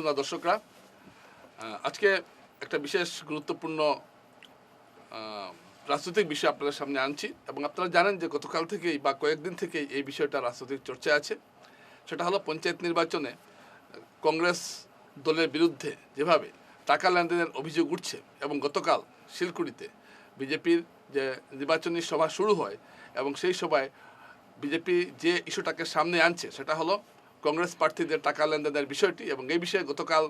শোনা দর্শকরা। আজকে একটা বিশেষ গুরুত্বপূর্ণ রাজনৈতিক বিষয় আপনাদের সামনে আনছি এবং আপনারা জানেন যে গতকাল থেকেই বা কয়েকদিন থেকেই এই বিষয়টা রাজনৈতিক চর্চা আছে। সেটা হলো পঞ্চায়েত নির্বাচনে কংগ্রেস দলের বিরুদ্ধে যেভাবে টাকা লেনদেনের অভিযোগ উঠছে এবং গতকাল শিলকুড়িতে বিজেপির যে নির্বাচনী সভা শুরু হয় এবং সেই সভায় বিজেপি যে ইস্যুটাকে সামনে আনছে সেটা হলো কংগ্রেস প্রার্থীদের টাকা লেনদেনের বিষয়টি এবং এই বিষয়ে গতকাল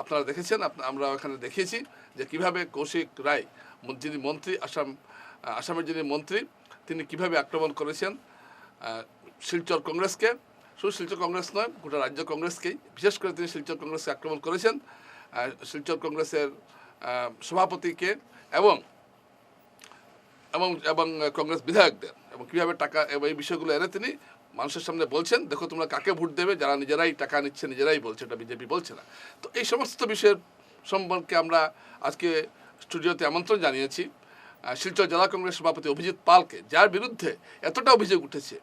আপনারা দেখেছেন আমরা ওখানে দেখিয়েছি যে কীভাবে কৌশিক রায় যিনি মন্ত্রী, আসাম আসামের যিনি মন্ত্রী, তিনি কীভাবে আক্রমণ করেছেন শিলচর কংগ্রেসকে। শুধু শিলচর কংগ্রেস নয়, গোটা রাজ্য কংগ্রেসকেই। বিশেষ করে তিনি শিলচর কংগ্রেসকে আক্রমণ করেছেন শিলচর কংগ্রেসের সভাপতিকে এবং এবং এবং কংগ্রেস বিধায়কদের, এবং কীভাবে টাকা এবং এই বিষয়গুলো এনে তিনি মানুষের সামনে বলছেন, দেখো তোমরা কাকে ভোট দেবে? যারা নিজেরাই টাকা নিচ্ছে, নিজেরাই বলছে, এটা বিজেপি বলছে না। তো এই সমস্ত বিষয়ের সম্পর্কে আমরা আজকে স্টুডিওতে আমন্ত্রণ জানিয়েছি শিলচর জেলা কংগ্রেস সভাপতি অভিজিৎ পালকে, যার বিরুদ্ধে এতটা অভিযোগ উঠেছে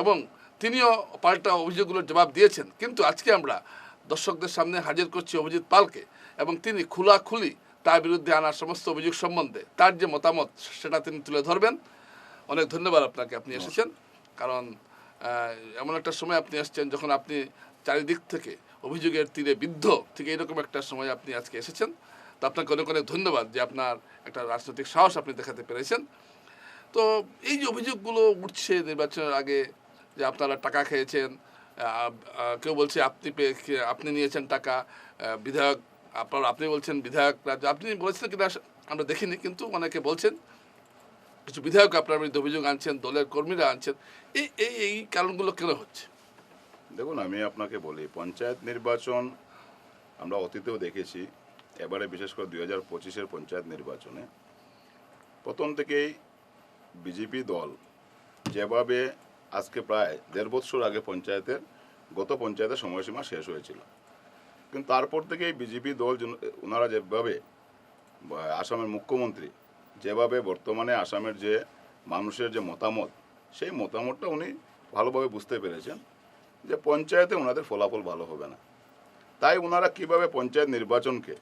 এবং তিনিও পাল্টা অভিযোগগুলোর জবাব দিয়েছেন। কিন্তু আজকে আমরা দর্শকদের সামনে হাজির করছি অভিজিৎ পালকে এবং তিনি খোলাখুলি তার বিরুদ্ধে আনার সমস্ত অভিযোগ সম্বন্ধে, তার যে মতামত, সেটা তিনি তুলে ধরবেন। অনেক ধন্যবাদ আপনাকে, আপনি এসেছেন। কারণ এমন একটা সময় আপনি আসছেন যখন আপনি চারিদিক থেকে অভিযোগের তীরে বিদ্ধ, ঠিক এরকম একটা সময় আপনি আজকে এসেছেন। তো আপনাকে অনেক অনেক ধন্যবাদ যে আপনার একটা রাজনৈতিক সাহস আপনি দেখাতে পেরেছেন। তো এই যে অভিযোগগুলো উঠছে নির্বাচনের আগে যে আপনারা টাকা খেয়েছেন কেউ বলছে আপনি আপনি নিয়েছেন টাকা বিধায়ক, আপনার, আপনি বলছেন বিধায়ক রাজ্য, আপনি বলেছেন কিনা আমরা দেখিনি, কিন্তু অনেকে বলছেন। কিছু বিধায়ক আপনার বিরুদ্ধে অভিযোগ আনছেন, দলের কর্মীরা আনছেন, এই এই এই কারণগুলো কেন হচ্ছে? দেখুন, আমি আপনাকে বলি, পঞ্চায়েত নির্বাচন আমরা অতীতেও দেখেছি, এবারে বিশেষ করে দুই হাজার পঁচিশের পঞ্চায়েত নির্বাচনে প্রথম থেকেই বিজেপি দল যেভাবে আজকে প্রায় দেড় বৎসর আগে পঞ্চায়েতের, গত পঞ্চায়েতের সময়সীমা শেষ হয়েছিল। কিন্তু তারপর থেকেই বিজেপি দল ওনারা যেভাবে, আসামের মুখ্যমন্ত্রী যেভাবে বর্তমানে আসামের যে মানুষের যে মতামত সেই মতামতটা উনি ভালোভাবে বুঝতে পেরেছেন যে পঞ্চায়েতে ওনাদের ফলাফল ভালো হবে না। তাই ওনারা কীভাবে পঞ্চায়েত নির্বাচনকে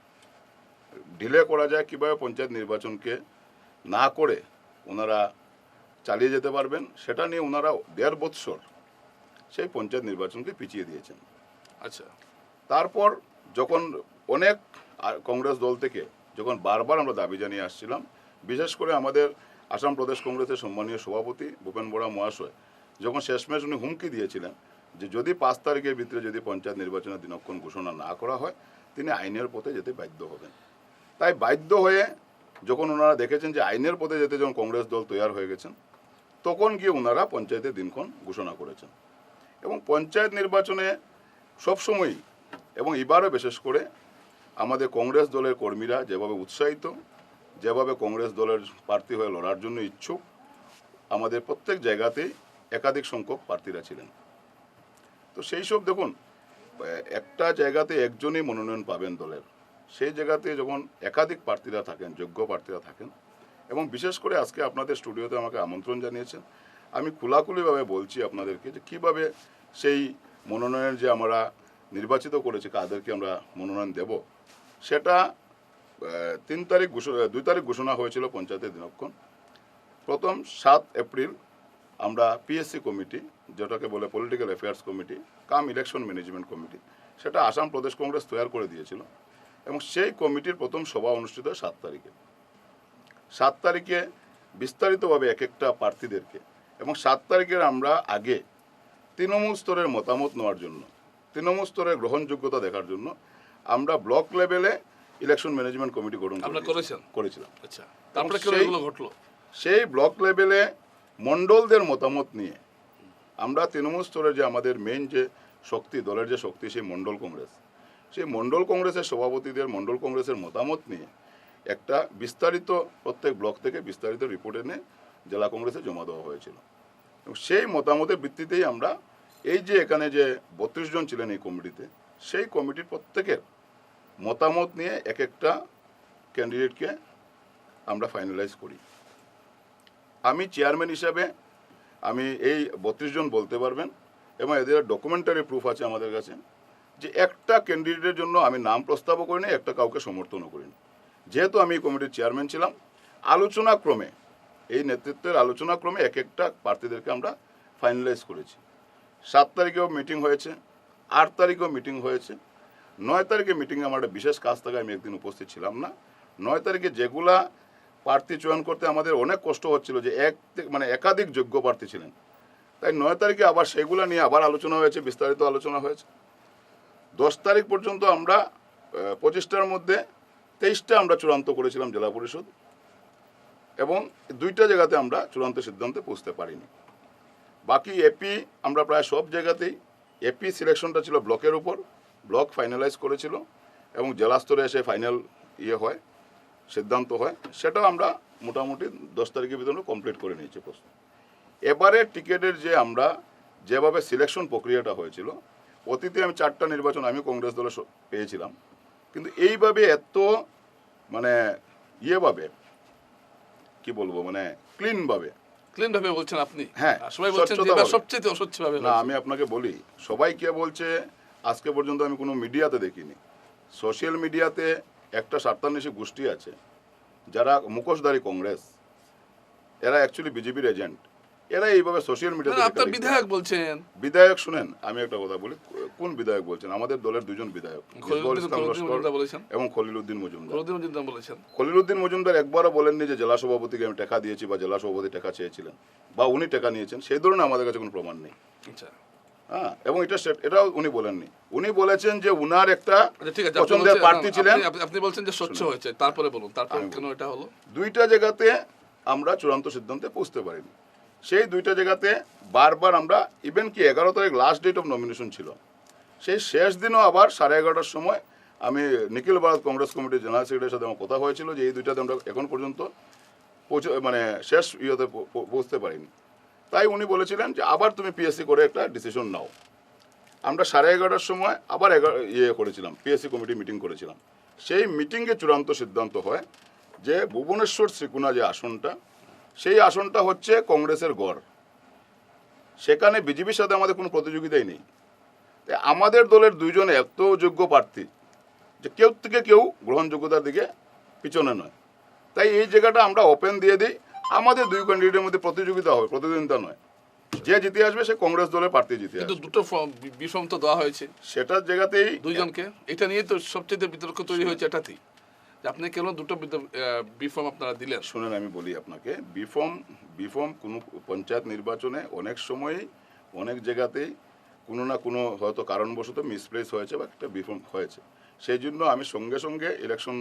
ডিলে করা যায় কীভাবে পঞ্চায়েত নির্বাচনকে না করে ওনারা চালিয়ে যেতে পারবেন সেটা নিয়ে ওনারা দেড় বৎসর সেই পঞ্চায়েত নির্বাচনকে পিছিয়ে দিয়েছেন। আচ্ছা। তারপর যখন অনেক কংগ্রেস দল থেকে যখন বারবার আমরা দাবি জানিয়ে আসছিলাম বিশেষ করে আমাদের আসাম প্রদেশ কংগ্রেসের সম্মানীয় সভাপতি ভূপেন বড়া মহাশয়, যখন শেষমেশ উনি হুমকি দিয়েছিলেন যে যদি পাঁচ তারিখের ভিতরে যদি পঞ্চায়েত নির্বাচনের দিনক্ষণ ঘোষণা না করা হয়, তিনি আইনের পথে যেতে বাধ্য হবেন। তাই বাধ্য হয়ে যখন ওনারা দেখেছেন যে আইনের পথে যেতে যখন কংগ্রেস দল তৈরি হয়ে গেছেন, তখন গিয়ে ওনারা পঞ্চায়েতের দিনক্ষণ ঘোষণা করেছেন। এবং পঞ্চায়েত নির্বাচনে সবসময়ই এবং এবারও বিশেষ করে আমাদের কংগ্রেস দলের কর্মীরা যেভাবে উৎসাহিত যেভাবে কংগ্রেস দলের প্রার্থী হয়ে লড়ার জন্য ইচ্ছুক, আমাদের প্রত্যেক জায়গাতেই একাধিক সংখ্যক প্রার্থীরা ছিলেন। তো সেই সব দেখুন, একটা জায়গাতে একজনই মনোনয়ন পাবেন দলের। সেই জায়গাতে যখন একাধিক প্রার্থীরা থাকেন, যোগ্য প্রার্থীরা থাকেন, এবং বিশেষ করে আজকে আপনাদের স্টুডিওতে আমাকে আমন্ত্রণ জানিয়েছেন, আমি খোলাখুলিভাবে বলছি আপনাদেরকে যে কীভাবে সেই মনোনয়ন যে আমরা নির্বাচিত করেছি, কাদেরকে আমরা মনোনয়ন দেব, সেটা তিন তারিখ ঘোষণা দুই তারিখ ঘোষণা হয়েছিল পঞ্চায়েতের দিনক্ষণ। প্রথম সাত এপ্রিল আমরা পিএসসি কমিটি, যেটাকে বলে political affairs committee, cum election management committee, সেটা আসাম প্রদেশ কংগ্রেস তৈরি করে দিয়েছিল। এবং সেই কমিটির প্রথম সভা অনুষ্ঠিত হয় সাত তারিখে। সাত তারিখে বিস্তারিতভাবে এক একটা প্রার্থীদেরকে এবং সাত তারিখের আমরা আগে তৃণমূল স্তরের মতামত নেওয়ার জন্য, তৃণমূল স্তরের গ্রহণযোগ্যতা দেখার জন্য আমরা ব্লক লেভেলে ইলেকশন ম্যানেজমেন্ট কমিটি গঠন আপনারা করেছেন? করেছিলাম। আচ্ছা তারপরে এগুলো ঘটলো? সেই ব্লক লেভেলে মণ্ডলদের মতামত নিয়ে আমরা তৃণমূল স্তরের যে আমাদের মেইন যে শক্তি দলের যে শক্তি সেই মণ্ডল কংগ্রেস সেই মণ্ডল কংগ্রেসের সভাপতিদের মণ্ডল কংগ্রেসের মতামত নিয়ে একটা বিস্তারিত প্রত্যেক ব্লক থেকে বিস্তারিত রিপোর্ট এনে জেলা কংগ্রেসে জমা দেওয়া হয়েছিল। এবং সেই মতামতের ভিত্তিতেই আমরা এই যে এখানে যে বত্রিশ জন ছিলেন এই কমিটিতে সেই কমিটির প্রত্যেকের মতামত নিয়ে এক একটা ক্যান্ডিডেটকে আমরা ফাইনালাইজ করি। আমি চেয়ারম্যান হিসাবে আমি এই বত্রিশ জন বলতে পারবেন এবং এদের ডকুমেন্টারি প্রুফ আছে আমাদের কাছে যে একটা ক্যান্ডিডেটের জন্য আমি নাম প্রস্তাবও করিনি, একটা কাউকে সমর্থনও করিনি। যেহেতু আমি কমিটির চেয়ারম্যান ছিলাম আলোচনা ক্রমে এই নেতৃত্বের আলোচনা ক্রমে এক একটা প্রার্থীদেরকে আমরা ফাইনালাইজ করেছি। সাত তারিখেও মিটিং হয়েছে, আট তারিখেও মিটিং হয়েছে নয় তারিখে মিটিংয়ে আমার একটা বিশেষ কাজ থাকে, আমি একদিন উপস্থিত ছিলাম না। নয় তারিখে যেগুলা প্রার্থী চয়ন করতে আমাদের অনেক কষ্ট হচ্ছিল যে এক মানে একাধিক যোগ্য প্রার্থী ছিলেন। তাই নয় তারিখে আবার সেগুলা নিয়ে আবার আলোচনা হয়েছে, বিস্তারিত আলোচনা হয়েছে। দশ তারিখ পর্যন্ত আমরা পঁচিশটার মধ্যে তেইশটা আমরা চূড়ান্ত করেছিলাম জেলা পরিষদ এবং দুইটা জায়গাতে আমরা চূড়ান্ত সিদ্ধান্তে পৌঁছতে পারিনি। বাকি এপি আমরা প্রায় সব জায়গাতেই, এপি সিলেকশনটা ছিল ব্লকের উপর। ব্লক ফাইনালাইজ করেছিল এবং জেলা স্তরে এসে ফাইনাল ইয়ে হয় সিদ্ধান্ত হয় সেটাও আমরা মোটামুটি দশ তারিখের ভিতরে কমপ্লিট করে নিয়েছি প্রশ্ন। এবারে টিকেটের যে আমরা যেভাবে সিলেকশন প্রক্রিয়াটা হয়েছিল অতীতে আমি চারটা নির্বাচন আমি কংগ্রেস দলে পেয়েছিলাম কিন্তু এইভাবে এত মানে ইয়েভাবে কি বলব মানে ক্লিনভাবে ক্লিনভাবে বলছেন আপনি? হ্যাঁ, সবাই বলছেন সবচেয়ে অস্বচ্ছ ভাবে না আমি আপনাকে বলি সবাই কে বলছে আজকে পর্যন্ত আমি কোনো মিডিয়াতে দেখিনি। সোশ্যাল মিডিয়াতে একটা স্বার্থান্বেষী গোষ্ঠী আছে যারা মুখোশধারী কংগ্রেস। এরা অ্যাকচুয়ালি বিজেপির এজেন্ট এরা এইভাবে সোশ্যাল মিডিয়াতে আপনার বিধায়ক বলছেন। বিধায়ক শুনেন আমি একটা কথা বলি কোন বিধায়ক বলছেন? আমাদের দলের দুজন বিধায়ক এবং খলিলুদ্দিন মজুমদার। মজুমদার বলেছেন। খলিলুদ্দিন মজুমদার একবারও বলেননি যে জেলা সভাপতিকে আমি টাকা দিয়েছি বা জেলা সভাপতি টাকা চেয়েছিলেন বা উনি টাকা নিয়েছেন সেই ধরনের আমাদের কাছে কোনো প্রমাণ নেই। আচ্ছা। হ্যাঁ এবং এটা এটাও উনি বলেননি। উনি বলেছেন যে উনার একটা আচ্ছা ঠিক আছে পছন্দের প্রার্থী ছিলেন। আপনি- বলছেন যে স্বচ্ছ হয়েছে। তারপরে বলুন তারপর কেন এটা হলো? দুইটা জায়গাতে আমরা চূড়ান্ত সিদ্ধান্তে পৌঁছতে পারিনি। সেই দুইটা জায়গাতে বারবার আমরা ইভেন কি এগারো তারিখ লাস্ট ডেট অফ নমিনেশন ছিল সেই শেষ দিনও আবার সাড়ে এগারোটার সময় আমি নিখিল ভারত কংগ্রেস কমিটির জেনারেল সেক্রেটারির সাথে আমার কথা হয়েছিল যে এই দুইটাতে আমরা এখন পর্যন্ত পৌঁছে মানে শেষ ইয়েতে পৌঁছতে পারিনি। তাই উনি বলেছিলেন যে আবার তুমি পিএসসি করে একটা ডিসিশন নাও। আমরা সাড়ে এগারোটার সময় আবার ইয়ে করেছিলাম পিএসসি কমিটি মিটিং করেছিলাম। সেই মিটিংয়ে চূড়ান্ত সিদ্ধান্ত হয় যে ভুবনেশ্বর শ্রীকুণা যে আসনটা, সেই আসনটা হচ্ছে কংগ্রেসের গড়। সেখানে বিজেপির সাথে আমাদের কোনো প্রতিযোগিতাই নেই। আমাদের দলের দুইজন এত যোগ্য প্রার্থী যে কেউ থেকে কেউ গ্রহণযোগ্যতার দিকে পিছনে নয়। তাই এই জায়গাটা আমরা ওপেন দিয়ে দিই। আমাদের দুই ক্যান্ডিডেটের মধ্যে প্রতিযোগিতা হবে প্রতিদ্বন্দ্বিতা নয়। যে জিতে আসবে সে কংগ্রেস দলের প্রার্থী জিতে কিন্তু দুটো ফর্ম বিষম তো দেওয়া হয়েছে। সেটার জায়গাতেই দুইজনকে। এটা নিয়ে তো সবচেয়ে বিতর্ক তৈরি হয়েছে এটাতেই। যে আপনি কেন দুটো বিফর্ম আপনারা দিলেন? শুনেন আমি বলি আপনাকে বিফর্ম বিফর্ম কোনো পঞ্চায়েত নির্বাচনে অনেক সময়ই অনেক জায়গাতেই কোনো না কোনো হয়তো কারণবশত মিসপ্লেস হয়েছে বা একটা বিফর্ম হয়েছে। সেই জন্য আমি সঙ্গে সঙ্গে ইলেকশন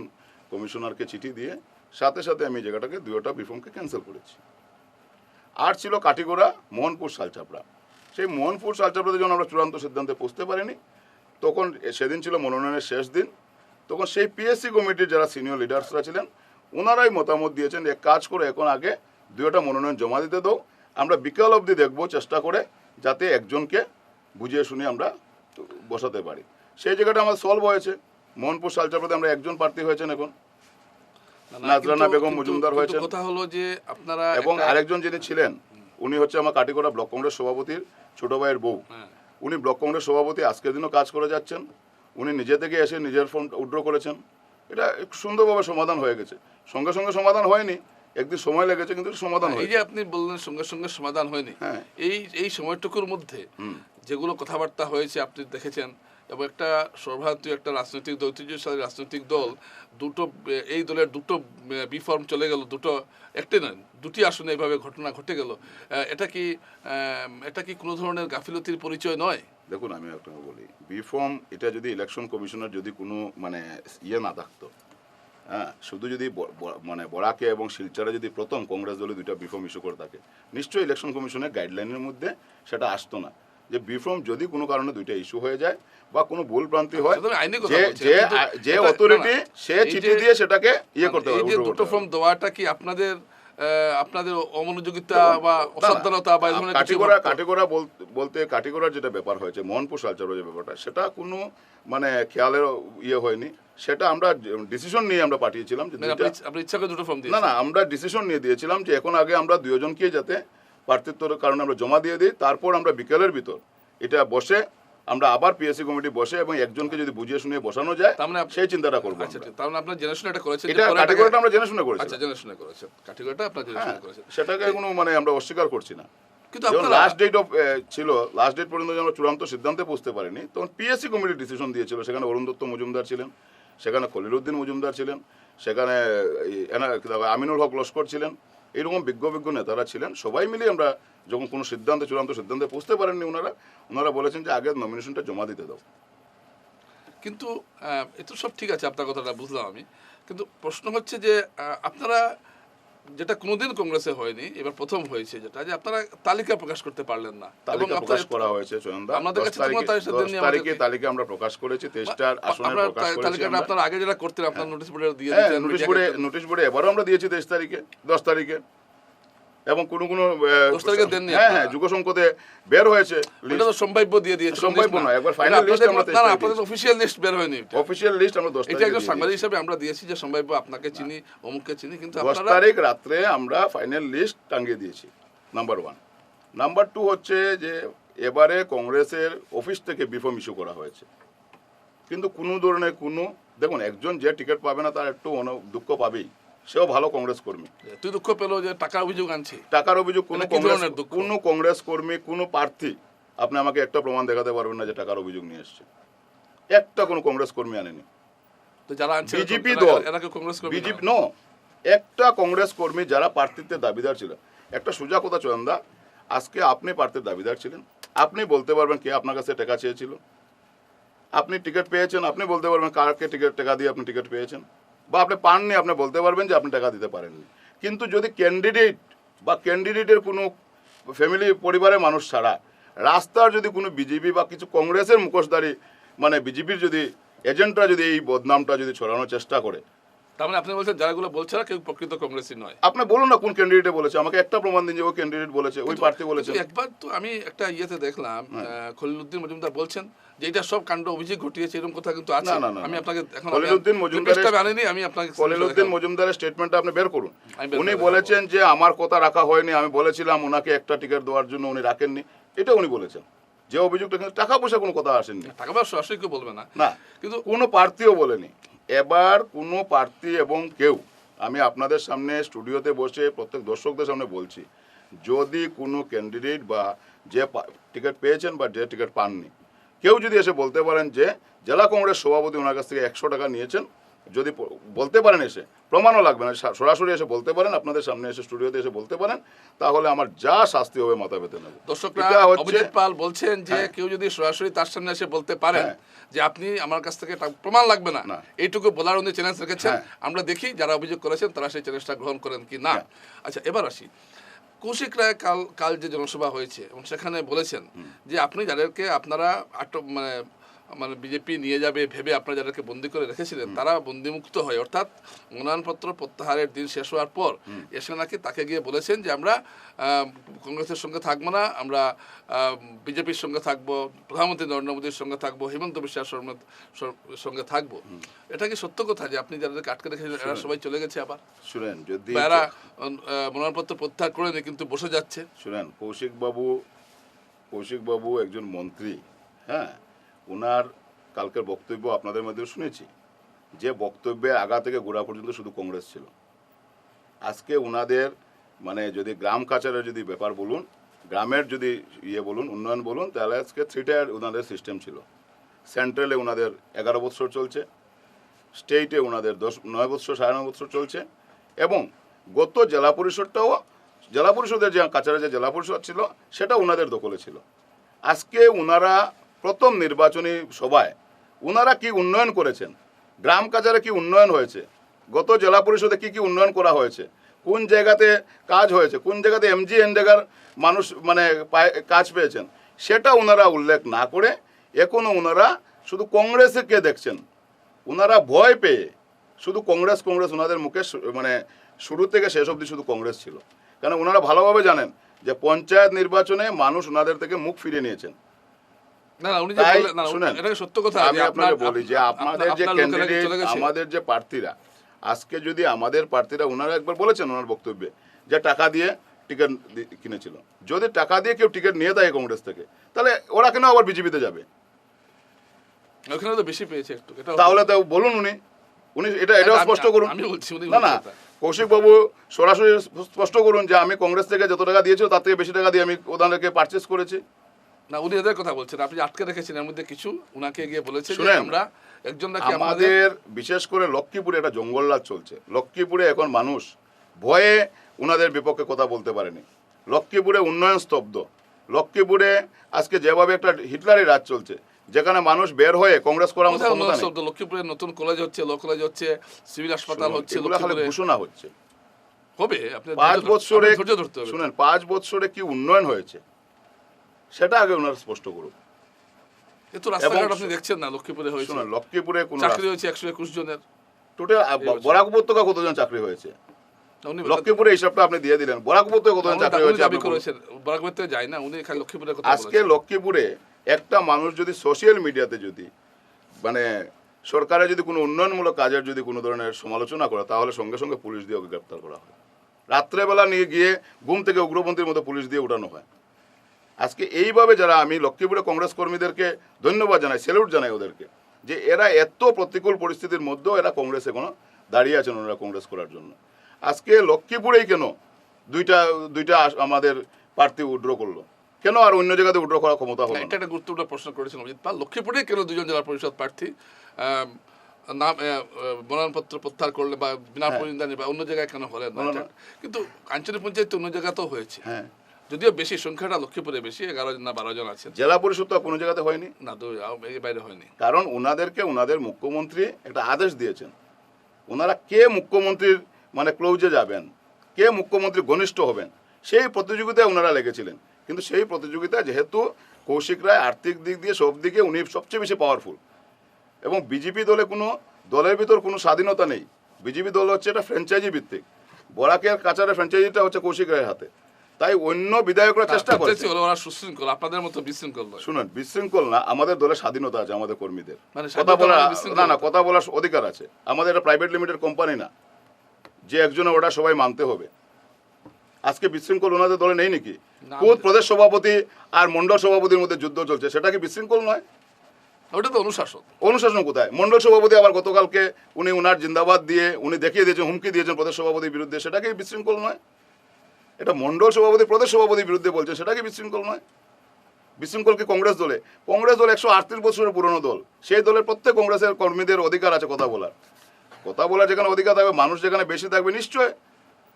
কমিশনারকে চিঠি দিয়ে সাথে সাথে আমি জায়গাটাকে দুয়োটা বিফর্মকে ক্যান্সেল করেছি। আর ছিল কাটিগোড়া মোহনপুর শালচাপড়া সেই মোহনপুর শালচাপড়াতে যখন আমরা চূড়ান্ত সিদ্ধান্তে পৌঁছতে পারিনি, তখন সেদিন ছিল মনোনয়নের শেষ দিন। তখন সেই পিএসসি কমিটির যারা সিনিয়র লিডার্সরা ছিলেন, ওনারাই মতামত দিয়েছেন এক কাজ করে, এখন আগে দুয়োটা মনোনয়ন জমা দিতে দাও। আমরা বিকাল অবধি দেখব, চেষ্টা করে যাতে একজনকে বুঝিয়ে শুনে আমরা বসাতে পারি। সেই জায়গাটা আমাদের সলভ হয়েছে। মোহনপুর শালচাপড়াতে আমরা একজন প্রার্থী হয়েছেন এখন। নাজরানা বেগম মজুমদার হয়েছেন। কথা হলো যে আপনারা এবং আরেকজন যিনি ছিলেন উনি হচ্ছে আমার কাটিগড়া ব্লক কংগ্রেস সভাপতির ছোট ভাইয়ের বউ। হ্যাঁ, উনি ব্লক কংগ্রেস সভাপতি আজকের দিনও কাজ করে যাচ্ছেন। উনি নিজে থেকে এসে নিজের ফর্ম উড্র করেছেন। এটা সুন্দরভাবে সমাধান হয়ে গেছে। সঙ্গে সঙ্গে সমাধান হয়নি। একদিন সময় লেগেছে কিন্তু সমাধান এই যে আপনি বললেন সঙ্গে সঙ্গে সমাধান হয়নি হ্যাঁ। এই এই সময়টুকুর মধ্যে যেগুলো কথাবার্তা হয়েছে আপনি দেখেছেন এবং একটা সর্বভারতীয় একটা রাজনৈতিক ঐতিহ্যশালী রাজনৈতিক দল, দুটো এই দলের দুটো বিফর্ম চলে গেল, দুটো একটি নয়, দুটি আসনে এইভাবে ঘটনা ঘটে গেল। এটা কি এটা কি কোনো ধরনের গাফিলতির পরিচয় নয়? দেখুন, আমি একটা বলি বি ফর্ম এটা যদি ইলেকশন কমিশনের যদি কোনো মানে ইয়ে না থাকতো হ্যাঁ শুধু যদি মানে বরাকে এবং শিলচরে যদি প্রথম, কংগ্রেস দলে দুইটা বিফর্ম ইস্যু করে থাকে, নিশ্চয়ই ইলেকশন কমিশনের গাইডলাইনের মধ্যে সেটা আসতো না। যে বিফর্ম যদি কোনো কারণে দুইটা ইস্যু হয়ে যায় বা কোনো ভুল ভ্রান্তি হয় যে যে অথরিটি সে চিঠি দিয়ে সেটাকে ইয়ে করতে পারে যে দুটো ফর্ম দেওয়াটা কি আপনাদের আপনাদের অমনোযোগিতা বা অসাবধানতা বা কিছু কাটিগড়া? কাটিগড়া বল- বলতে কাটিগড়ার যেটা ব্যাপার হয়েছে মোহনপুর সালচারের যে ব্যাপারটা সেটা কোনো মানে খেয়ালের ইয়ে হয়নি সেটা আমরা ডিসিশন নিয়ে আমরা পাঠিয়েছিলাম যে মানে আপনি ইচ্ছা করে দুটো ফর্ম না না আমরা ডিসিশন নিয়ে দিয়েছিলাম যে এখন আগে আমরা দুজনকেই যাতে প্রার্থিত্বর কারণে আমরা জমা দিয়ে দিই তারপর আমরা বিকেলের ভিতর এটা বসে আমরা আবার পিএসসি কমিটি বসে এবং একজনকে যদি বুঝিয়ে শুনিয়ে বসানো যায় তার মানে সেই চিন্তাটা করব আচ্ছা। তার মানে আপনার এটা করেছেন এটা ক্যাটাগরিটা আমরা করেছি আচ্ছা করেছেন আপনার হ্যাঁ করেছেন সেটাকে কোনো মানে আমরা অস্বীকার করছি না। কিন্তু আপনারা লাস্ট ডেট অফ ছিল লাস্ট ডেট পর্যন্ত আমরা চূড়ান্ত সিদ্ধান্তে পৌঁছতে পারিনি তখন পিএসসি কমিটি ডিসিশন দিয়েছিল। সেখানে অরুণ দত্ত মজুমদার ছিলেন সেখানে খলিলুদ্দিন মজুমদার ছিলেন সেখানে আমিনুল হক লস্কর ছিলেন এইরকম বিজ্ঞ বিজ্ঞ নেতারা ছিলেন। সবাই মিলে আমরা যখন কোনো সিদ্ধান্তে, চূড়ান্ত সিদ্ধান্তে পৌঁছতে পারেননি ওনারা ওনারা বলেছেন যে আগের নমিনেশনটা জমা দিতে দাও। কিন্তু এ তো সব ঠিক আছে আপনার কথাটা বুঝলাম আমি। কিন্তু প্রশ্ন হচ্ছে যে আপনারা যেটা কোনোদিন কংগ্রেসে হয়নি এবার প্রথম হয়েছে যেটা যে আপনারা তালিকা প্রকাশ করতে পারলেন না। তালিকা প্রকাশ করা হয়েছে আমাদের কাছে তারিখে তালিকা আমরা প্রকাশ করেছি তেইশটার আসনের প্রকাশ করেছি তালিকাটা। আপনারা আগে যেটা করতেন আপনার নোটিশ বোর্ডে দিয়ে হ্যাঁ নোটিশ বোর্ডে নোটিশ বোর্ডে এবারও আমরা দিয়েছি তেইশ তারিখে দশ তারিখে। এবং কোনো কোনো হ্যাঁ হ্যাঁ। যুগ সংকটে বের হয়েছে এটা তো সম্ভাব্য দিয়ে দিয়েছে সম্ভাব্য। নয়, একবার list আপনাদের- আমরা না, আপনাদের দিয়েছি। অফিসিয়াল লিস্ট বের হয়নি এটা। অফিসিয়াল লিস্ট আমরা দশ এটা একজন সাংবাদিক। হিসাবে আমরা দিয়েছি যে সম্ভাব্য আপনাকে চিনি অমুককে চিনি কিন্তু আপনারা তারিখ রাত্রে আমরা ফাইনাল লিস্ট টাঙ্গিয়ে দিয়েছি নাম্বার ওয়ান নাম্বার টু হচ্ছে যে এবারে কংগ্রেসের অফিস থেকে বিফর্ম ইস্যু করা হয়েছে কিন্তু কোনো ধরনের কোনো দেখুন একজন যে টিকিট পাবে না তার একটু দুঃখ পাবেই সেও ভালো কংগ্রেস কর্মী। তুই দুঃখ পেল যে টাকা অভিযোগ আনছি। টাকার অভিযোগ কোনো কংগ্রেস কোনো কংগ্রেস কর্মী কোনো প্রার্থী আপনি আমাকে একটা প্রমাণ দেখাতে পারবেন না যে টাকার অভিযোগ নিয়ে এসছে। একটা কোনো কংগ্রেস কর্মী আনেনি। তো যারা আনছে BJP দল। Congress BJP no? একটা কংগ্রেস কর্মী যারা প্রার্থিত্বের দাবিদার ছিল। একটা সোজা কথা চয়নদা আজকে আপনি প্রার্থীর দাবিদার ছিলেন। আপনি বলতে পারবেন কে আপনার কাছে টাকা চেয়েছিল। আপনি টিকিট পেয়েছেন আপনি বলতে পারবেন কারকে টিকিট টাকা দিয়ে আপনি টিকিট পেয়েছেন। বা আপনি পাননি, আপনি বলতে পারবেন যে আপনি টাকা দিতে পারেননি। কিন্তু যদি ক্যান্ডিডেট বা ক্যান্ডিডেটের কোনো ফ্যামিলি পরিবারের মানুষ ছাড়া রাস্তার যদি কোনো বিজেপি বা কিছু কংগ্রেসের মুখোশধারী মানে বিজেপির যদি এজেন্টরা যদি এই বদনামটা যদি ছড়ানোর চেষ্টা করে তার মানে আপনি বলছেন যারাগুলো বলছে না কেউ প্রকৃত কংগ্রেসই নয়। আপনি বলুন না কোন ক্যান্ডিডেটে বলেছে আমাকে একটা প্রমাণ দিন যে ওই ক্যান্ডিডেট বলেছে ওই প্রার্থী বলেছে। একবার তো আমি একটা ইয়েতে দেখলাম খলিলুদ্দিন মজুমদার বলছেন যে এটা সব কাণ্ড অভিযোগ ঘটিয়েছে এরকম কথা কিন্তু আছে। আমি আপনাকে এখন খলিলুদ্দিন মজুমদারের- আনিনি আমি আপনাকে কলিলুদ্দিন মজুমদারের স্টেটমেন্টটা আপনি বের করুন। উনি বলেছেন যে আমার কথা রাখা হয়নি আমি বলেছিলাম ওনাকে একটা টিকিট দেওয়ার জন্য উনি রাখেননি। এটা উনি বলেছেন। যে অভিযোগটা কিন্তু টাকা পয়সা কোনো কথা আসেনি টাকা পয়সা সরাসরি কেউ বলবে না। না কিন্তু কোনো প্রার্থীও বলেনি। এবার কোনো প্রার্থী এবং কেউ, আমি আপনাদের সামনে স্টুডিওতে বসে প্রত্যেক দর্শকদের সামনে বলছি, যদি কোনো ক্যান্ডিডেট বা যে টিকিট পেয়েছেন বা যে টিকিট পাননি, কেউ যদি এসে বলতে পারেন যে জেলা কংগ্রেস সভাপতি ওনার কাছ থেকে একশো টাকা নিয়েছেন যদি বলতে পারেন এসে প্রমাণও লাগবে না সরাসরি এসে বলতে পারেন আপনাদের সামনে এসে স্টুডিওতে এসে বলতে পারেন তাহলে আমার যা শাস্তি হবে মাথা পেতে নেব দর্শকরা অভিজিৎ পাল বলছেন যে হ্যাঁ। কেউ যদি সরাসরি তার সামনে এসে বলতে পারেন হ্যাঁ। যে আপনি আমার কাছ থেকে প্রমাণ লাগবে না। এইটুকু বলার উনি চ্যালেঞ্জ রেখেছেন হ্যাঁ। আমরা দেখি যারা অভিযোগ করেছেন তারা সেই চ্যালেঞ্জটা গ্রহণ করেন কি না। আচ্ছা এবার আসি কৌশিক রায় কাল কাল যে জনসভা হয়েছে এবং সেখানে বলেছেন যে আপনি যাদেরকে আপনারা আটক মানে মানে বিজেপি নিয়ে যাবে ভেবে আপনারা যাদেরকে বন্দি করে রেখেছিলেন তারা বন্দিমুক্ত হয়। অর্থাৎ মনোনয়নপত্র প্রত্যাহারের দিন শেষ হওয়ার পর এসে নাকি তাকে গিয়ে বলেছেন যে আমরা কংগ্রেসের সঙ্গে থাকব না আমরা বিজেপির সঙ্গে থাকব প্রধানমন্ত্রী নরেন্দ্র মোদীর সঙ্গে থাকব হেমন্ত বিশ্বাস সঙ্গে- সঙ্গে থাকব। এটা কি সত্য কথা যে আপনি যাদেরকে আটকে রেখেছিলেন এরা সবাই চলে গেছে আবার? শুনেন যদি এরা মনোনয়নপত্র প্রত্যাহার করে নেই কিন্তু বসে যাচ্ছে। শুনেন কৌশিকবাবু কৌশিকবাবু একজন মন্ত্রী হ্যাঁ? ওনার কালকের বক্তব্য আপনাদের মধ্যে শুনেছি, যে বক্তব্যে আগা থেকে গোড়া পর্যন্ত শুধু কংগ্রেস ছিল। আজকে ওনাদের মানে যদি গ্রাম কাচারের যদি ব্যাপার বলুন, গ্রামের যদি ইয়ে বলুন, উন্নয়ন বলুন, তাহলে আজকে থ্রি টায়ার ওনাদের সিস্টেম ছিল। সেন্ট্রালে ওনাদের এগারো বছর চলছে স্টেটে ওনাদের দশ, নয় বছর সাড়ে নয় বছর চলছে, এবং গত জেলা পরিষদটাও, জেলা পরিষদের যে কাছাড়ে যে জেলা পরিষদ ছিল সেটা ওনাদের দখলে ছিল। আজকে ওনারা প্রথম নির্বাচনী সভায় ওনারা কি উন্নয়ন করেছেন? গ্রাম কাজারে কি উন্নয়ন হয়েছে? গত জেলা পরিষদে কি কি উন্নয়ন করা হয়েছে? কোন জায়গাতে কাজ হয়েছে? কোন জায়গাতে এমজি এনডেগার মানুষ মানে কাজ পেয়েছেন? সেটা ওনারা উল্লেখ না করে এখনও ওনারা শুধু কংগ্রেসকে দেখছেন? ওনারা ভয় পেয়ে শুধু কংগ্রেস কংগ্রেস ওনাদের মুখে মানে শুরু থেকে শেষ অবধি শুধু কংগ্রেস ছিল। কারণ ওনারা ভালোভাবে জানেন যে পঞ্চায়েত নির্বাচনে মানুষ ওনাদের থেকে মুখ ফিরিয়ে নিয়েছেন। না না উনি যে বললেন না এটা সত্য কথা আমি আপনাকে বলি যে আপনাদের যে আপনার লোকেরা কি ক্যান্ডিডেট আমাদের যে প্রার্থীরা আজকে যদি আমাদের প্রার্থীরা ওনারা একবার বলেছেন ওনার বক্তব্যে যে টাকা দিয়ে টিকিট কিনেছিল। যদি টাকা দিয়ে কেউ টিকিট নিয়ে দেয় কংগ্রেস থেকে তাহলে ওরা কেন আবার বিজেপিতে যাবে? ওখানে তো বেশি পেয়েছে একটু তাহলে তো বলুন উনি। উনি এটা এটাও স্পষ্ট করুন। আমি বলছি, না না বলছেন কৌশিক বাবু সরাসরি স্পষ্ট করুন যে আমি কংগ্রেস থেকে যত টাকা দিয়েছিল তার থেকে বেশি টাকা দিয়ে আমি ওনাদেরকে পারচেস করেছি। না উনি এদের কথা বলছেন। আপনি আটকে রেখেছেন এর মধ্যে কিছু উনাকে গিয়ে বলেছে যে আমরা একজন নাকি আমাদের বিশেষ করে লক্ষ্মীপুরে একটা জঙ্গলরাজ চলছে। লক্ষ্মীপুরে এখন মানুষ ভয়ে ওনাদের বিপক্ষে কথা বলতে পারেনি। লক্ষ্মীপুরে উন্নয়ন স্তব্ধ। লক্ষ্মীপুরে আজকে যেভাবে একটা হিটলারি রাজ চলছে যেখানে মানুষ বের হয়ে কংগ্রেস করার মতো ক্ষমতা নেই। লক্ষ্মীপুরে নতুন কলেজ হচ্ছে ল কলেজ হচ্ছে সিভিল হাসপাতাল হচ্ছে লক্ষ্মীপুরে ঘোষণা হচ্ছে। হবে? আপনি পাঁচ ধৈর্য বছরে ধৈর্য ধরতে হবে। শুনেন পাঁচ বছরে কি উন্নয়ন হয়েছে? সেটা আগে ওনারা স্পষ্ট করুন এ রাস্তাঘাট আপনি দেখছেন না লক্ষ্মীপুরে হয়েছে। শুনেন লক্ষ্মীপুরে কোন চাকরি হয়েছে একশো একুশ জনের। টোটাল বরাক উপত্যকা কতজন চাকরি হয়েছে? লক্ষ্মীপুরে হিসাবটা আপনি দিয়ে দিলেন। বরাক উপত্যকা কতজন চাকরি হয়েছে আপনি করেছেন। বরাকবের থেকে যায় না উনি খালি লক্ষ্মীপুরের কথা আজকে লক্ষ্মীপুরে একটা মানুষ যদি সোশ্যাল মিডিয়াতে যদি মানে সরকারের যদি কোনো উন্নয়নমূলক কাজের যদি কোনো ধরনের সমালোচনা করে তাহলে সঙ্গে সঙ্গে পুলিশ দিয়ে ওকে গ্রেপ্তার করা হয়। রাত্রেবেলা নিয়ে গিয়ে ঘুম থেকে উগ্রপন্থীর মতো পুলিশ দিয়ে উঠানো হয়। আজকে এইভাবে যারা আমি লক্ষ্মীপুরে কংগ্রেস কর্মীদেরকে ধন্যবাদ জানাই স্যালুট জানাই ওদেরকে যে এরা এত প্রতিকূল পরিস্থিতির মধ্যেও এরা কংগ্রেসে কোনো দাঁড়িয়ে আছেন ওনারা কংগ্রেস করার জন্য। আজকে লক্ষ্মীপুরেই কেন দুইটা দুইটা আমাদের প্রার্থী উড্র করল? কেন আর অন্য জায়গাতে উড্র করার ক্ষমতা হলো না? এটা একটা গুরুত্বপূর্ণ প্রশ্ন করেছেন অজিত পাল। লক্ষ্মীপুরে কেন দুজন জেলা পরিষদ প্রার্থী নাম মনোনয়নপত্র প্রত্যাহার করলে বা বিনা পরিণামী বা অন্য জায়গায় কেন হলেন কিন্তু আঞ্চলিক পঞ্চায়েত অন্য জায়গাতেও হয়েছে। হ্যাঁ। যদিও বেশি সংখ্যাটা লক্ষ্মীপুরে বেশি এগারো জন না বারো জন আছেন জেলা পরিষদ তো কোনো জায়গাতে হয়নি? না তো বাইরে হয়নি। কারণ ওনাদেরকে ওনাদের মুখ্যমন্ত্রী একটা আদেশ দিয়েছেন। ওনারা কে মুখ্যমন্ত্রীর মানে ক্লোজে যাবেন? কে মুখ্যমন্ত্রী ঘনিষ্ঠ হবেন? সেই প্রতিযোগিতায় ওনারা লেগেছিলেন। কিন্তু সেই প্রতিযোগিতা যেহেতু কৌশিক রায় আর্থিক দিক দিয়ে সব দিকে উনি সবচেয়ে বেশি পাওয়ারফুল এবং বিজেপি দলে কোনো দলের ভিতর কোনো স্বাধীনতা নেই। বিজেপি দল হচ্ছে এটা ফ্র্যাঞ্চাইজি ভিত্তিক। বরাকের কাছারে ফ্র্যাঞ্চাইজিটা হচ্ছে কৌশিক রায়ের হাতে। তাই অন্য বিধায়করা চেষ্টা প্রত্যেকটি করেছে। ওরা সুশৃঙ্খল আপনাদের মতো বিশৃঙ্খল নয়। শুনুন বিশৃঙ্খল না আমাদের দলের স্বাধীনতা আছে আমাদের কর্মীদের। মানে কথা বলার মানে না না। কথা বলার অধিকার আছে। আমাদের এটা প্রাইভেট লিমিটেড কোম্পানি না। যে একজন ওটা সবাই মানতে হবে। আজকে বিশৃঙ্খল ওনাদের দলে নেই নাকি? কোন প্রদেশ সভাপতি আর মন্ডল সভাপতির মধ্যে যুদ্ধ চলছে সেটা কি বিশৃঙ্খল নয়? ওটা তো অনুশাসন। অনুশাসন কোথায়? মন্ডল সভাপতি আবার গতকালকে উনি উনার জিন্দাবাদ দিয়ে উনি দেখিয়ে দিয়েছেন হুমকি দিয়েছেন প্রদেশ সভাপতির বিরুদ্ধে সেটা কি বিশৃঙ্খল নয়? এটা মন্ডল সভাপতি প্রদেশ সভাপতির বিরুদ্ধে বলছে সেটা কি বিশৃঙ্খল নয়? বিশৃঙ্খল কি কংগ্রেস দলে? কংগ্রেস দল একশো আটত্রিশ বছরের পুরনো দল। সেই দলের প্রত্যেক কংগ্রেসের কর্মীদের অধিকার আছে কথা বলার। কথা বলার যেখানে অধিকার থাকবে মানুষ যেখানে বেশি থাকবে নিশ্চয়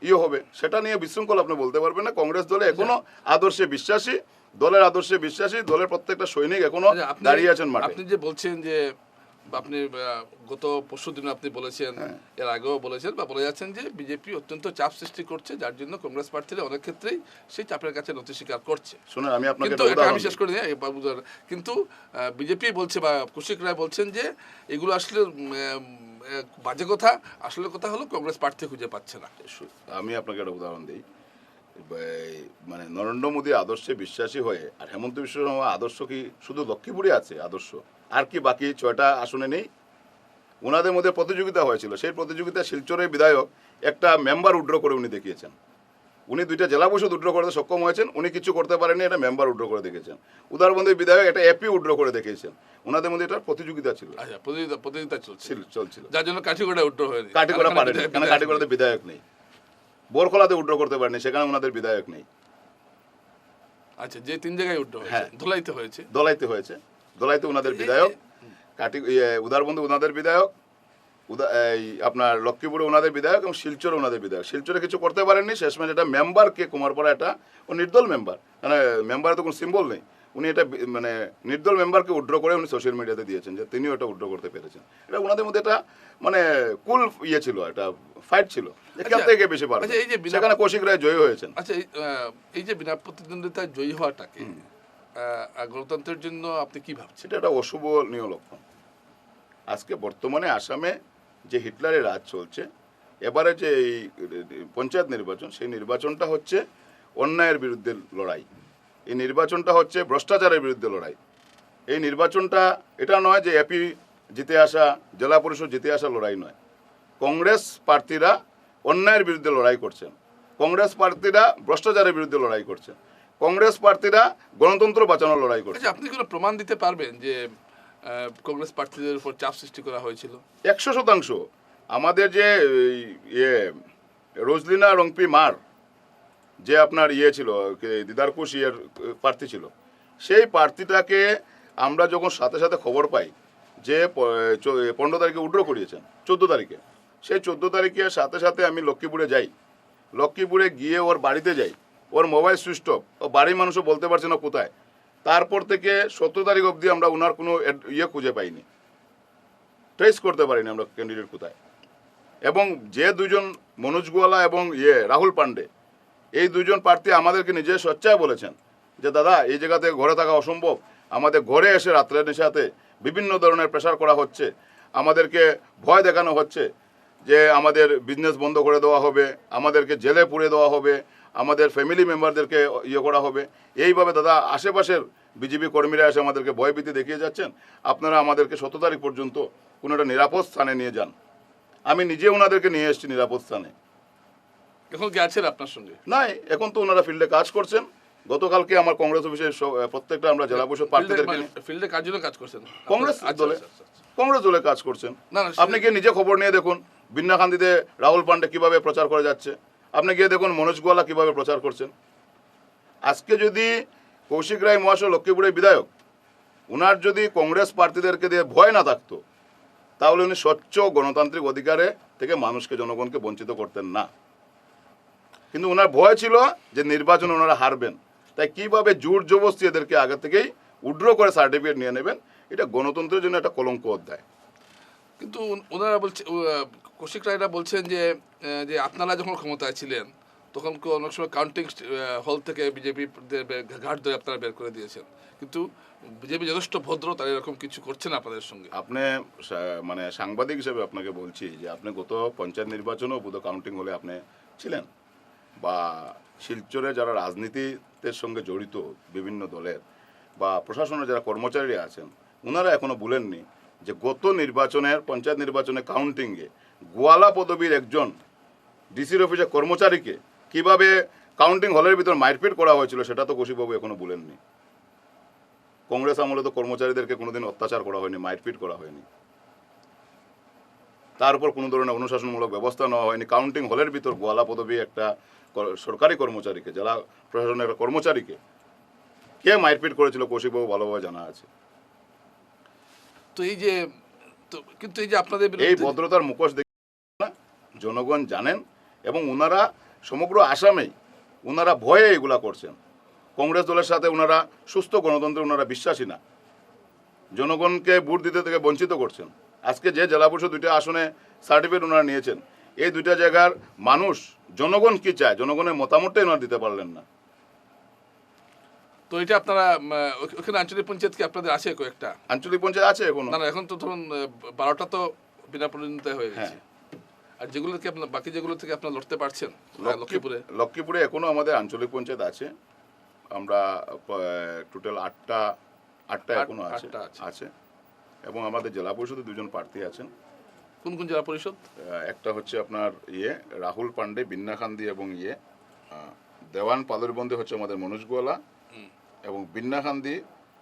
ইয়ে হবে। সেটা নিয়ে বিশৃঙ্খল আপনি বলতে পারবেন না। কংগ্রেস দলে এখনও আদর্শে বিশ্বাসী দলের আদর্শে বিশ্বাসী দলের প্রত্যেকটা সৈনিক এখনও আচ্ছা, দাঁড়িয়ে আছেন মাঠে। আপনি যে বলছেন যে আপনি গত পরশু দিন আপনি বলেছেন হ্যাঁ। এর আগেও বলেছেন বা বলে যাচ্ছেন যে বিজেপি অত্যন্ত চাপ সৃষ্টি করছে যার জন্য কংগ্রেস প্রার্থীরা অনেক ক্ষেত্রেই সেই চাপের কাছে নথি স্বীকার করছে। শুনুন আমি আপনাকে কিন্তু এটা আমি শেষ করে দিই কিন্তু বিজেপি বলছে বা কৌশিক রায় বলছেন যে এগুলো আসলে বাজে কথা আসলে কথা হলো কংগ্রেস প্রার্থী খুঁজে পাচ্ছে না। আমি আপনাকে একটা উদাহরণ দিই। মানে নরেন্দ্র মোদী আদর্শে বিশ্বাসী হয়ে আর হেমন্ত বিশ্ব শর্মা আদর্শ কি শুধু লক্ষ্মীপুরে আছে আদর্শ? আর কি বাকি ছয়টা আসনে নেই। ওনাদের মধ্যে প্রতিযোগিতা হয়েছিল। সেই প্রতিযোগিতা শিলচরের বিধায়ক একটা মেম্বার উড্র করে উনি দেখিয়েছেন। উনি দুইটা জেলা পরিষদ উড্র করতে সক্ষম হয়েছেন। উনি কিছু করতে পারেননি এটা মেম্বার উড্র করে দেখেছেন উদারবন্দের বিধায়ক একটা এপি উড্র করে দেখিয়েছেন। ওনাদের মধ্যে এটা প্রতিযোগিতা ছিল। আচ্ছা প্রতিযোগিতা প্রতিযোগিতা চলছে। ছিল- চলছিল। যার জন্য কাঠিগড়া উঠ্র হয়নি। কারণ পারেনি বিধায়ক- কেন বিধায়ক নেই। বোরখোলাতে উড্র করতে পারেনি সেখানে ওনাদের বিধায়ক নেই। আচ্ছা যে তিন জায়গায় হয়েছে। হ্যাঁ। ধুলাইতে হয়েছে। দলাইতে হয়েছে। দলাইতে ওনাদের বিধায়ক কাটি উদারবন্ধু ওনাদের বিধায়ক উদা এই আপনার লক্ষ্মীপুরে ওনাদের বিধায়ক এবং শিলচরে ওনাদের বিধায়ক। শিলচরে কিছু করতে পারেননি শেষমেশ এটা মেম্বার কে কুমারপাড়া এটা ও নির্দল মেম্বার মানে মেম্বারে তো কোনো সিম্বল নেই। উনি এটা মানে নির্দল মেম্বারকে উড্র করে উনি সোশ্যাল মিডিয়াতে দিয়েছেন যে তিনিও এটা উড্র করতে পেরেছেন। এটা ওনাদের মধ্যে এটা মানে কুল ইয়ে ছিল একটা ফাইট ছিল আচ্ছা, গিয়ে বেশি পারবে আচ্ছা, এই যে বিনা- সেখানে কৌশিক রায় জয়ী হয়েছেন। আচ্ছা এই, যে বিনা প্রতিদ্বন্দ্বিতায় জয়ী হওয়াটাকে গণতন্ত্রের জন্য আপনি কি ভাবছেন? সেটা একটা অশুভ নিয় লক্ষণ আজকে বর্তমানে আসামে যে হিটলারের রাজ চলছে, এবারে যে এই পঞ্চায়েত নির্বাচন, সেই নির্বাচনটা হচ্ছে অন্যায়ের বিরুদ্ধে লড়াই। এই নির্বাচনটা হচ্ছে ভ্রষ্টাচারের বিরুদ্ধে লড়াই। এই নির্বাচনটা, এটা নয় যে এপি জিতে আসা, জেলা পরিষদ জিতে আসা লড়াই নয়। কংগ্রেস প্রার্থীরা অন্যায়ের বিরুদ্ধে লড়াই করছেন। কংগ্রেস প্রার্থীরা ভ্রষ্টাচারের বিরুদ্ধে লড়াই করছেন। কংগ্রেস প্রার্থীরা গণতন্ত্র বাঁচানোর লড়াই করছেন আচ্ছা আপনি কোনো প্রমাণ দিতে পারবেন যে কংগ্রেস প্রার্থীদের উপর চাপ সৃষ্টি করা হয়েছিল? একশো শতাংশ। আমাদের যে ইয়ে রোজলিনা রংপি মার যে আপনার ইয়ে ছিল দিদারকুশ ইয়ের প্রার্থী ছিল সেই প্রার্থীটাকে আমরা যখন সাথে সাথে খবর পাই যে পনেরো তারিখে উড্র করিয়েছেন চোদ্দ তারিখে। সেই চোদ্দ তারিখে সাথে সাথে আমি লক্ষ্মীপুরে যাই। লক্ষ্মীপুরে গিয়ে ওর বাড়িতে যাই। ওর মোবাইল সুইচ অফ। ও বাড়ির মানুষও বলতে পারছে না কোথায়। তারপর থেকে সতেরো তারিখ অবধি আমরা ওনার কোনো ইয়ে খুঁজে পাইনি। ট্রেস করতে পারিনি আমরা ক্যান্ডিডেট কোথায়। এবং যে দুজন মনোজ গোয়ালা এবং ইয়ে রাহুল পান্ডে, এই দুজন প্রার্থী আমাদেরকে নিজে স্বচ্ছায় বলেছেন যে, দাদা, এই জায়গাতে ঘরে থাকা অসম্ভব। আমাদের ঘরে এসে রাত্রে নেশাতে বিভিন্ন ধরনের প্রেশার করা হচ্ছে। আমাদেরকে ভয় দেখানো হচ্ছে যে, আমাদের বিজনেস বন্ধ করে দেওয়া হবে। আমাদেরকে জেলে পুড়ে দেওয়া হবে। আমাদের ফ্যামিলি মেম্বারদেরকে ইয়ে করা হবে। এইভাবে দাদা আশেপাশের বিজেপি কর্মীরা এসে আমাদেরকে ভয়ভীতি দেখিয়ে যাচ্ছেন। আপনারা আমাদেরকে সতেরো তারিখ পর্যন্ত কোনো একটা নিরাপদ স্থানে নিয়ে যান। আমি নিজে ওনাদেরকে নিয়ে এসেছি নিরাপদ স্থানে। এখন কি আছেন আপনার সঙ্গে? নাই এখন তো ওনারা ফিল্ডে কাজ করছেন। গতকালকে আমার কংগ্রেস অফিসের সব- প্রত্যেকটা আমরা জেলা পরিষদ প্রার্থীদেরকে নিয়ে- ফিল্ডে কার জন্য কাজ করছেন? কংগ্রেস আচ্ছা, দলে আচ্ছা, আচ্ছা। কংগ্রেস দলে কাজ করছেন। আপনি গিয়ে নিজে খবর নিয়ে দেখুন। বিন্নাখান্দিতে রাহুল পান্ডে কীভাবে প্রচার করে যাচ্ছে। আপনি গিয়ে দেখুন মনোজ গোয়ালা কীভাবে প্রচার করছেন। আজকে যদি কৌশিক রায় মহাশয় লক্ষ্মীপুরের বিধায়ক ওনার যদি কংগ্রেস প্রার্থীদেরকে দিয়ে ভয় না থাকতো, তাহলে উনি স্বচ্ছ গণতান্ত্রিক অধিকারে থেকে মানুষকে, জনগণকে বঞ্চিত করতেন না। কিন্তু ওনার ভয় ছিল যে নির্বাচনে ওনারা হারবেন। তাই কীভাবে জোর জবস্তি এদেরকে আগে থেকেই উড্র করে সার্টিফিকেট নিয়ে নেবেন, এটা গণতন্ত্রের জন্য একটা কলঙ্ক অধ্যায়। কিন্তু ওনারা বলছে কৌশিক রায়রা বলছেন যে যে আপনারা যখন ক্ষমতায় ছিলেন, তখন কো- অনেক সময় কাউন্টিং হল থেকে বিজেপি ঘাট ধরে আপনারা বের করে দিয়েছেন। কিন্তু বিজেপি যথেষ্ট ভদ্র, তারা এরকম কিছু করছে না আপনাদের সঙ্গে। আপনি মানে সাংবাদিক হিসেবে আপনাকে বলছি যে, আপনি গত পঞ্চায়েত নির্বাচনেও বুধ কাউন্টিং হলে আপনি ছিলেন। বা শিলচরে যারা রাজনীতিতে সঙ্গে জড়িত বিভিন্ন দলের বা প্রশাসনের যারা কর্মচারী আছেন ওনারা এখনও ভুলেননি যে, গত নির্বাচনের, পঞ্চায়েত নির্বাচনে কাউন্টিংয়ে গোয়ালা পদবীর একজন ডিসির অফিসের কর্মচারীকে কীভাবে কাউন্টিং হলের ভিতর মারপিট করা হয়েছিল সেটা তো কৌশিকবাবু এখনও ভুলেননি কংগ্রেস আমলে তো কর্মচারীদেরকে কোনোদিন অত্যাচার করা হয়নি মারপিট করা হয়নি। তার উপর কোনো ধরনের অনুশাসনমূলক ব্যবস্থা নেওয়া হয়নি। কাউন্টিং হলের ভিতর গোয়ালা পদবী একটা সরকারি কর্মচারীকে জেলা প্রশাসনের একটা কর্মচারীকে কে মারপিট করেছিল কৌশিকবাবু ভালোভাবে জানা আছে। তো এই যে কিন্তু এই যে আপনাদের এই ভদ্রতার মুখোশ জনগণ জানেন এবং ওনারা সমগ্র আসামেই ওনারা ভয়ে এগুলা করছেন। কংগ্রেস দলের সাথে ওনারা সুস্থ গণতন্ত্রে ওনারা বিশ্বাসী না। জনগণকে ভোট দিতে থেকে বঞ্চিত করছেন। আজকে যে জেলা পরিষদ দুইটা আসনে সার্টিফিকেট ওনারা নিয়েছেন এই দুইটা জায়গার মানুষ জনগণ কি চায়? জনগণের মতামতটাই ওনারা দিতে পারলেন না। তো এটা আপনারা ওখানে আঞ্চলিক পঞ্চায়েত কি আপনাদের আছে কয়েকটা? আঞ্চলিক পঞ্চায়েত আছে এখনও। না এখন তো ধরুন বারোটা তো বিনা পরিণত হয়ে গেছে। হ্যাঁ। আর যেগুলো থেকে আপনার বাকি যেগুলো থেকে আপনারা লড়তে পারছেন লক্ষ্মীপুরে? লক্ষ্মীপুরে এখনও আমাদের আঞ্চলিক পঞ্চায়েত আছে। আমরা টোটাল আটটা আটটা আট- এখনও আছে। আছে। এবং আমাদের জেলা পরিষদে দুজন প্রার্থী আছেন। কোন কোন জেলা পরিষদ? একটা হচ্ছে আপনার ইয়ে রাহুল পান্ডে বিন্নাখান্দি এবং ইয়ে দেওয়ান পাদরবন্দে হচ্ছে আমাদের মনোজ গোয়ালা এবং বিন্নাখান্দি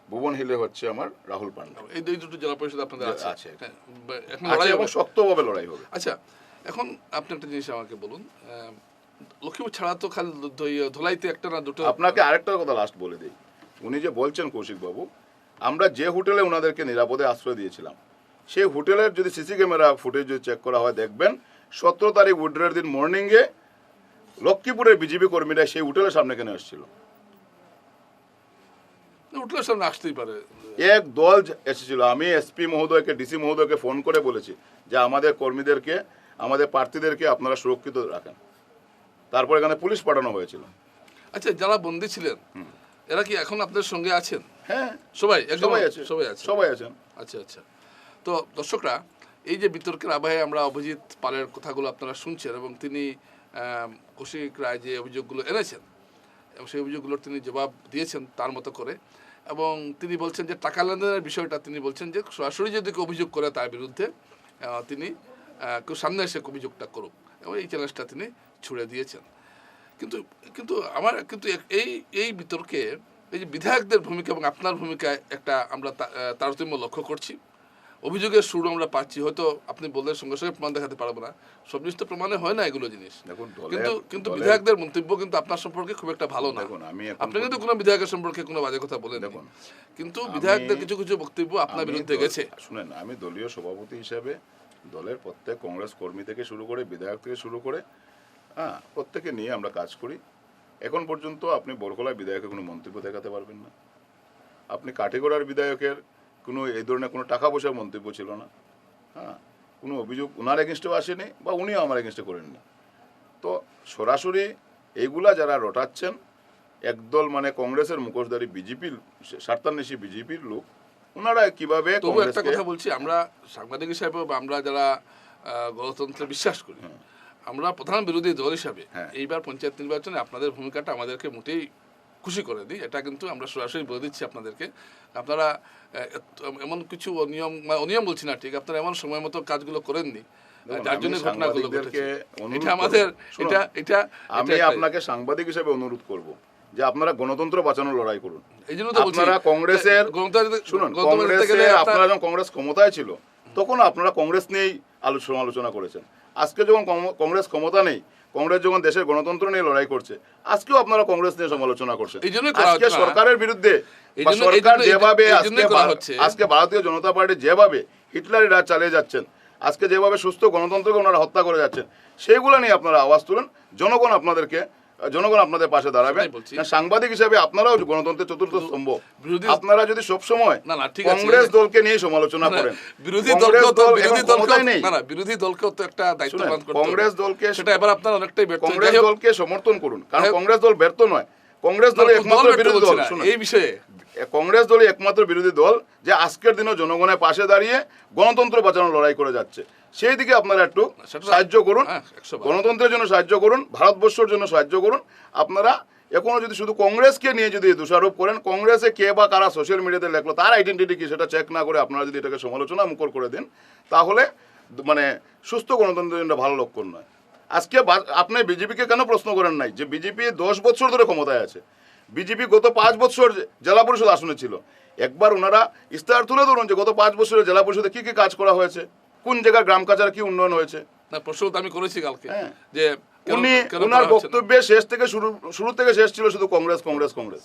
ভুবন হিলে হচ্ছে আমার রাহুল পান্ডে এই দুই দুটো জেলা পরিষদ আপনাদের আছে। আছে। হ্যাঁ, এখন লড়াই। শক্তভাবে লড়াই হবে। আচ্ছা এখন আপনি একটা জিনিস আমাকে বলুন লক্ষ্মীপুর ছাড়া তো খালি ধ- ধলাইতে একটা না দুটো আপনাকে আরেকটা কথা লাস্ট বলে দিই। উনি যে বলছেন কৌশিক বাবু আমরা যে হোটেলে ওনাদেরকে নিরাপদে আশ্রয় দিয়েছিলাম সেই হোটেলের যদি সিসি ক্যামেরা ফুটেজ যদি চেক করা হয় দেখবেন সতেরো তারিখ উড্রের দিন মর্নিংয়ে লক্ষ্মীপুরের বিজেপি কর্মীরা সেই হোটেলের সামনে কেন এসেছিল উঠলে সামনে আসতেই পারে। এক দল এসেছিল। আমি এসপি মহোদয়কে ডিসি মহোদয়কে ফোন করে বলেছি যে আমাদের কর্মীদেরকে আমাদের প্রার্থীদেরকে আপনারা সুরক্ষিত রাখেন। তারপর এখানে পুলিশ পাঠানো হয়েছিল। আচ্ছা যারা বন্দী ছিলেন এরা কি এখন আপনাদের সঙ্গে আছেন? হ্যাঁ। সবাই সবাই আছে। সবাই আছে সবাই আছেন। আচ্ছা আচ্ছা। তো দর্শকরা এই যে বিতর্কের আবহে আমরা অভিজিৎ পালের কথাগুলো আপনারা শুনছেন এবং তিনি কৌশিক রায় যে অভিযোগগুলো এনেছেন এবং সেই অভিযোগগুলোর তিনি জবাব দিয়েছেন তার মতো করে এবং তিনি বলছেন যে টাকা লেনদেনের বিষয়টা তিনি বলছেন যে সরাসরি যদি কেউ অভিযোগ করে তার বিরুদ্ধে তিনি কেউ সামনে এসে অভিযোগটা করুক। এবং এই চ্যালেঞ্জটা তিনি ছুড়ে দিয়েছেন। কিন্তু কিন্তু আমার কিন্তু এই এই বিতর্কে এই যে বিধায়কদের ভূমিকা এবং আপনার ভূমিকায় একটা আমরা তারতম্য লক্ষ্য করছি। অভিযোগের শুরু আমরা পাচ্ছি। হয়তো আপনি বললেন সঙ্গে সঙ্গে প্রমাণ দেখাতে পারব না। সব জিনিস তো প্রমাণে হয় না এগুলো জিনিস। দেখুন কিন্তু কিন্তু বিধায়কদের মন্তব্য কিন্তু আপনার সম্পর্কে খুব একটা ভালো না। আমি আপনি কিন্তু কোনো বিধায়কের সম্পর্কে কোনো বাজে কথা বলেন দেখুন, কিন্তু বিধায়কদের কিছু কিছু বক্তব্য আপনার বিরুদ্ধে গেছে। শুনেন আমি দলীয় সভাপতি হিসেবে দলের প্রত্যেক কংগ্রেস কর্মী থেকে শুরু করে বিধায়ক থেকে শুরু করে হ্যাঁ প্রত্যেকে নিয়ে আমরা কাজ করি। এখন পর্যন্ত আপনি বরকলা বিধায়কের কোনো মন্তব্য দেখাতে পারবেন না। আপনি কাঠিগড়ার বিধায়কের কোনো এই ধরনের কোনো টাকা পয়সার মন্তব্য ছিল না। হ্যাঁ কোনো অভিযোগ ওনার এগেনস্টেও আসেনি বা উনিও আমার এগেনস্টে করেননি। তো সরাসরি এইগুলা যারা রটাচ্ছেন, একদল মানে কংগ্রেসের মুখোশধারী বিজেপির স্বার্থান্বেষী বিজেপির লোক ওনারা কীভাবে তবু একটা কথা বলছি আমরা সাংবাদিক হিসাবে বা আমরা যারা গণতন্ত্রে বিশ্বাস করি আমরা প্রধান বিরোধী দল হিসাবে হ্যাঁ। এইবার পঞ্চায়েত নির্বাচনে আপনাদের ভূমিকাটা আমাদেরকে মোটেই খুশি করে দিই এটা কিন্তু আমরা সরাসরি বলে দিচ্ছি আপনাদেরকে। আপনারা এমন কিছু অনিয়ম মানে অনিয়ম বলছি না ঠিক? আপনারা এমন সময় মতো কাজগুলো করেননি যার জন্য ঘটনাগুলো ঘটেছে। এটা আমাদের এটা এটা আমি আপনাকে সাংবাদিক হিসেবে অনুরোধ করব। যে আপনারা গণতন্ত্র বাঁচানোর লড়াই করুন। আপনারা কংগ্রেসের শুনুন কংগ্রেসে আপনারা যখন কংগ্রেস ক্ষমতায় ছিল তখন আপনারা কংগ্রেস নিয়েই আলোচনা আলোচনা করেছেন। আজকে যখন কংগ্রেস ক্ষমতা নেই কংগ্রেস যখন দেশের গণতন্ত্র নিয়ে লড়াই করছে আজকেও আপনারা কংগ্রেস নিয়ে সমালোচনা করছেন। আজকে সরকারের বিরুদ্ধে সরকার যেভাবে আজকে ভারতীয় জনতা পার্টি যেভাবে হিটলারি রাজ চালিয়ে যাচ্ছেন আজকে যেভাবে সুস্থ গণতন্ত্রকে ওনারা হত্যা করে যাচ্ছেন সেইগুলো নিয়ে আপনারা আওয়াজ তুলেন। জনগণ আপনাদেরকে জনগণ আপনাদের পাশে দাঁড়াবে। সাংবাদিক হিসেবে আপনারাও গণতন্ত্রের চতুর্থ স্তম্ভ। আপনারা যদি সবসময় না, না, ঠিক আছে। কংগ্রেস দলকে নিয়ে সমালোচনা করেন বিরোধী দল তো বিরোধী দল নেই। না না বিরোধী দলকে তো একটা দায়িত্ব পালন করতে কংগ্রেস। দলকে- সেটা এবার আপনারা অনেকটাই ব্যর্থ। কংগ্রেস দলকে সমর্থন করুন কারণ কংগ্রেস দল ব্যর্থ নয়। কংগ্রেস দলের দল একমাত্র বিরোধী দল এই বিষয়ে কংগ্রেস দলই একমাত্র বিরোধী দল যে আজকের দিনে জনগণের পাশে দাঁড়িয়ে গণতন্ত্র বাঁচানোর লড়াই করে যাচ্ছে। সেই দিকে আপনারা একটু সাহায্য করুন। হ্যাঁ। গণতন্ত্রের জন্য সাহায্য করুন ভারতবর্ষের জন্য সাহায্য করুন। আপনারা এখনও যদি শুধু কংগ্রেসকে নিয়ে যদি দোষারোপ করেন কংগ্রেসে কে বা কারা সোশ্যাল মিডিয়াতে লেখলো তার আইডেন্টিটি কি সেটা চেক না করে আপনারা যদি এটাকে সমালোচনা মুখর করে দেন তাহলে মানে সুস্থ গণতন্ত্রের জন্য ভালো লক্ষণ নয়। আজকে আপনি বিজেপিকে কেন প্রশ্ন করেন নাই? যে বিজেপি দশ বছর ধরে ক্ষমতায় আছে। বিজেপি গত পাঁচ বছর জেলা পরিষদ আসনে ছিল। একবার ওনারা ইস্তাহার তুলে ধরুন যে গত পাঁচ বছরে জেলা পরিষদে কি কি কাজ করা হয়েছে কোন জায়গায় গ্রাম কাচার কি উন্নয়ন হয়েছে। না প্রশ্ন আমি করেছি কালকে হ্যাঁ। যে উনি ওনার? বক্তব্যে শেষ থেকে শুরু শুরু থেকে শেষ ছিল শুধু কংগ্রেস কংগ্রেস কংগ্রেস।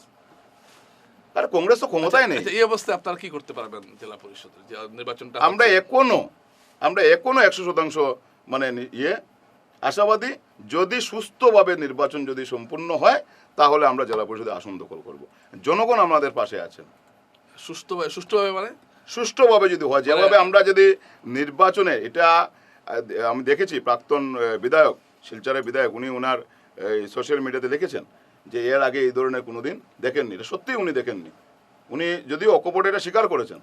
আরে কংগ্রেস তো ক্ষমতায় নেই। আচ্ছা, এই অবস্থায় আপনারা কি করতে পারবেন জেলা পরিষদের নির্বাচনটা আমরা এখনও আমরা এখনও একশো শতাংশ মানে ইয়ে আশাবাদী যদি সুস্থভাবে নির্বাচন যদি সম্পূর্ণ হয় তাহলে আমরা জেলা পরিষদে আসন দখল করব। জনগণ আমাদের পাশে আছেন। সুষ্ঠুভাবে সুষ্ঠুভাবে মানে? সুষ্ঠুভাবে যদি হয় যেভাবে আমরা যদি নির্বাচনে এটা আমি দেখেছি প্রাক্তন বিধায়ক শিলচরের বিধায়ক উনি ওনার সোশ্যাল মিডিয়াতে দেখেছেন যে এর আগে এই ধরনের কোনো দিন দেখেননি। এটা সত্যিই উনি দেখেননি। উনি যদিও অকপটে এটা স্বীকার করেছেন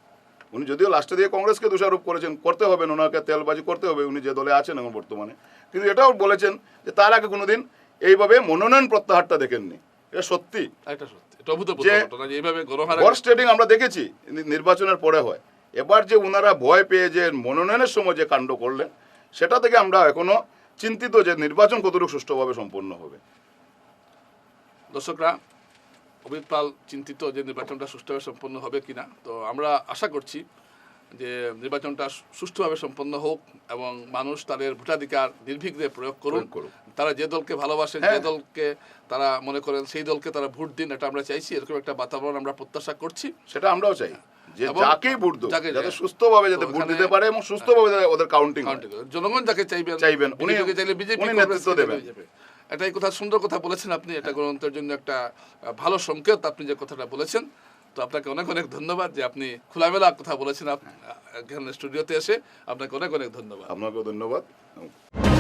উনি যদিও লাস্টে দিয়ে কংগ্রেসকে দোষারোপ করেছেন করতে হবে না, ওনাকে তেলবাজি করতে হবে উনি যে দলে আছেন এখন বর্তমানে। কিন্তু এটাও বলেছেন যে তার আগে কোনোদিন এইভাবে মনোনয়ন প্রত্যাহারটা দেখেননি। এটা সত্যি। এটা হর্স ট্রেডিং আমরা দেখেছি নির্বাচনের পরে হয়। এবার যে ওনারা ভয় পেয়ে যে মনোনয়নের সময় যে কাণ্ড করলেন সেটা থেকে আমরা এখনও চিন্তিত যে নির্বাচন কতটুকু সুষ্ঠুভাবে সম্পন্ন হবে। দর্শকরা অমিত পাল চিন্তিত যে নির্বাচনটা সুষ্ঠুভাবে সম্পন্ন হবে কিনা। তো আমরা আশা করছি যে নির্বাচনটা সুষ্ঠুভাবে সম্পন্ন হোক এবং মানুষ তাদের ভোটাধিকার নির্ভীকভাবে প্রয়োগ করুন। তারা যে দলকে ভালোবাসেন যে হ্যাঁ। দলকে তারা মনে করেন সেই দলকে তারা ভোট দিন এটা আমরা চাইছি এরকম একটা বাতাবরণ আমরা প্রত্যাশা করছি সেটা আমরাও চাই যে যাকেই ভোট দেবো যাতে সুস্থভাবে যাতে ভোট দিতে পারে এবং সুস্থভাবে ওদের কাউন্টিং জনগণ যাকে চাইবেন চাইবেন, উনি- চাইলে বিজেপি নেতৃত্ব দেবেন। বিজেপি। কথা সুন্দর কথা বলেছেন আপনি এটা গণতন্ত্রের জন্য একটা ভালো সংকেত আপনি যে কথাটা বলেছেন তো আপনাকে অনেক অনেক ধন্যবাদ যে আপনি খোলামেলা কথা বলেছেন এখানে স্টুডিওতে এসে। আপনাকে অনেক অনেক ধন্যবাদ। আপনাকেও ধন্যবাদ।